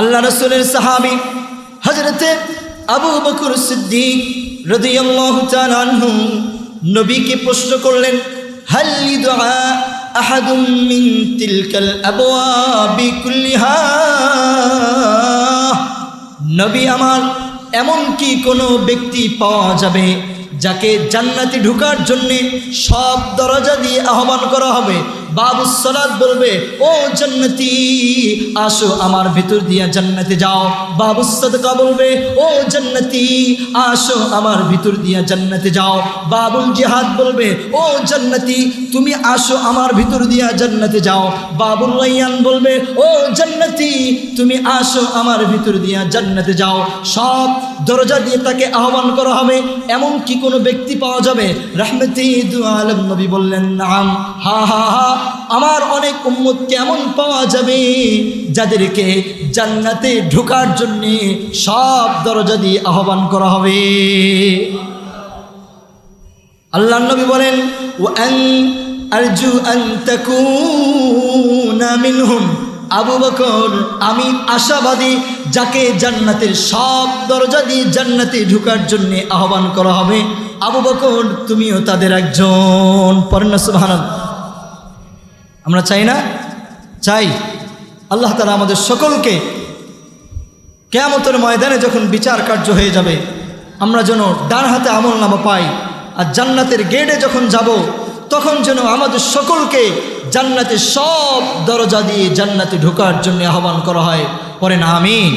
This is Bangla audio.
আল্লাহ রসুলের সাহাবি হজরতে আবু বকর সিদ্দিক নবীকে প্রশ্ন করলেন তিলকাল নবী আমার, এমন কি কোনো ব্যক্তি পাওয়া যাবে যাকে জান্নাতে ঢুকার জন্যে সব দরজা দিয়ে আহ্বান করা হবে? বাবু সলাদ বলবে, ও জান্নাতি, আসো আমার ভিতর দিয়া জান্নাতে যাও। বাবু সদকা বলবে, ও জান্নাতি, আসো আমার ভিতর দিয়া জান্নাতে যাও। বাবুল জিহাদ বলবে, ও জান্নাতি, তুমি আসো আমার ভিতর দিয়া জান্নাতে যাও। বাবুল রাইয়ান বলবে, ও জান্নাতি, তুমি আসো আমার ভিতর দিয়া জান্নাতে যাও। সব দরজা দিয়ে তাকে আহ্বান করা হবে, এমন কি কোনো ব্যক্তি পাওয়া যাবে? রাহমতি দু আলম নবী বললেন, নাম। হা হা হা আমার অনেক উম্মত কেমন পাওয়া যাবে? যাদেরকে জান্নাতে ঢোকার জন্যে সব দরজা দিয়ে আহ্বান করা হবে। আল্লাহ নবী বলেন ও আরজু মিনহুম। আবু বকর, আমি আশাবাদী, যাকে জান্নাতের সব দরজা দিয়ে জান্নাতে ঢুকার জন্য আহ্বান করা হবে। আবু বকর, তুমিও তাদের একজন। পর্ণ সুবহানাল্লাহ। আমরা চাই না? চাই। আল্লাহ তালা আমাদের সকলকে কেয়ামতের ময়দানে যখন বিচার কার্য হয়ে যাবে, আমরা যেন ডান হাতে আমল নামা পাই আর জান্নাতের গেটে যখন যাব, তখন যেন আমাদের সকলকে জান্নাতের সব দরজা দিয়ে জান্নাতে ঢোকার জন্য আহ্বান করা হয়। পরে না, আমিন।